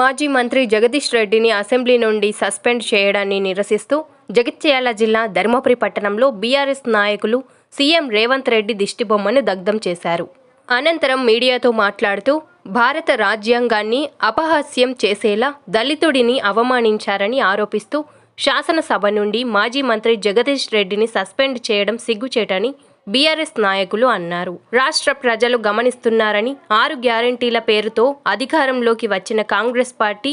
మాజీ మంత్రి జగదీష్ రెడ్డిని అసెంబ్లీ నుండి సస్పెండ్ చేయడాన్ని నిరసిస్తూ జగిత్యాల జిల్లా ధర్మపురి పట్టణంలో బీఆర్ఎస్ నాయకులు సీఎం రేవంత్ రెడ్డి దిష్టిబొమ్మను దగ్ధం చేశారు. అనంతరం మీడియాతో మాట్లాడుతూ భారత రాజ్యాంగాన్ని అపహాస్యం చేసేలా దళితుడిని అవమానించారని ఆరోపిస్తూ శాసనసభ నుండి మాజీ మంత్రి జగదీష్ రెడ్డిని సస్పెండ్ చేయడం సిగ్గుచేటని బీఆర్ఎస్ నాయకులు అన్నారు. రాష్ట్ర ప్రజలు గమనిస్తున్నారని ఆరు గ్యారంటీల పేరుతో అధికారంలోకి వచ్చిన కాంగ్రెస్ పార్టీ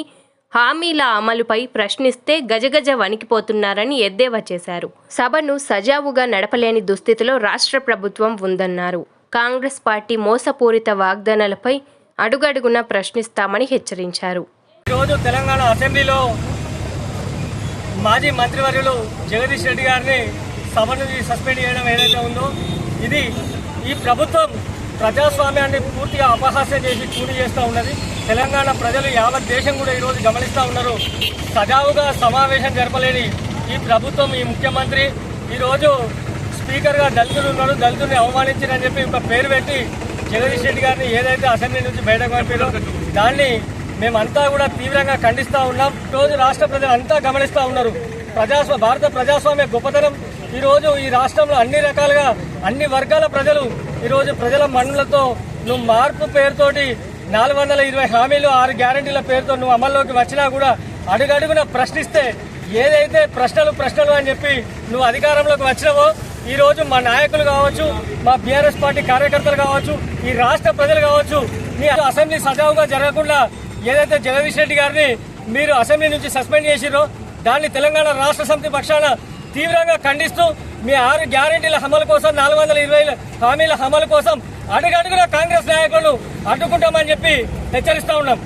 హామీల అమలుపై ప్రశ్నిస్తే గజగజ వణికిపోతున్నారని ఎద్దేవా చేశారు. సభను సజావుగా నడపలేని దుస్థితిలో రాష్ట్ర ప్రభుత్వం ఉందన్నారు. కాంగ్రెస్ పార్టీ మోసపూరిత వాగ్దానాలపై అడుగడుగునా ప్రశ్నిస్తామని హెచ్చరించారు. ఈరోజు తెలంగాణ అసెంబ్లీలో మాజీ మంత్రివర్యులు జగదీష్ రెడ్డి గారిని సభ నుంచి సస్పెండ్ చేయడం ఏదైతే ఉందో ఇది ఈ ప్రభుత్వం ప్రజాస్వామ్యాన్ని పూర్తిగా అపహాస్యం చేసి కూడి చేస్తూ ఉన్నది. తెలంగాణ ప్రజలు యావత్ దేశం కూడా ఈరోజు గమనిస్తూ ఉన్నారు. సజావుగా సమావేశం జరపలేని ఈ ప్రభుత్వం ఈ ముఖ్యమంత్రి ఈరోజు స్పీకర్గా దళితులు ఉన్నారు. దళితుల్ని అవమానించారని చెప్పి ఒక పేరు పెట్టి జగదీష్ రెడ్డి గారిని ఏదైతే అసెంబ్లీ నుంచి బయటకు పంపారో దాన్ని మేమంతా కూడా తీవ్రంగా ఖండిస్తూ ఉన్నాం. రోజు రాష్ట్ర ప్రజలు అంతా గమనిస్తూ ఉన్నారు. ప్రజాస్వ భారత ప్రజాస్వామ్య గొప్పతనం. ఈ రోజు ఈ రాష్ట్రంలో అన్ని రకాలుగా అన్ని వర్గాల ప్రజలు ఈరోజు ప్రజల మన్నులతో నువ్వు మార్పు పేరుతోటి నాలుగు వందల ఇరవై హామీలు ఆరు గ్యారంటీల పేరుతో నువ్వు అమల్లోకి వచ్చినా కూడా అడుగడుగున ప్రశ్నిస్తే ఏదైతే ప్రశ్నలు ప్రశ్నలు అని చెప్పి నువ్వు అధికారంలోకి వచ్చినావో ఈ రోజు మా నాయకులు కావచ్చు మా బీఆర్ఎస్ పార్టీ కార్యకర్తలు కావచ్చు ఈ రాష్ట్ర ప్రజలు కావచ్చు మీ అసెంబ్లీ సజావుగా జరగకుండా ఏదైతే జగదీష్ రెడ్డి గారిని మీరు అసెంబ్లీ నుంచి సస్పెండ్ చేసిరో దాన్ని తెలంగాణ రాష్ట్ర సమితి పక్షాన తీవ్రంగా ఖండిస్తూ మీ ఆరు గ్యారెంటీల అమలు కోసం నాలుగు వందల ఇరవై హామీల అమలు కోసం అడుగడుగున కాంగ్రెస్ నాయకులను అడ్డుకుంటామని చెప్పి హెచ్చరిస్తా ఉన్నాం.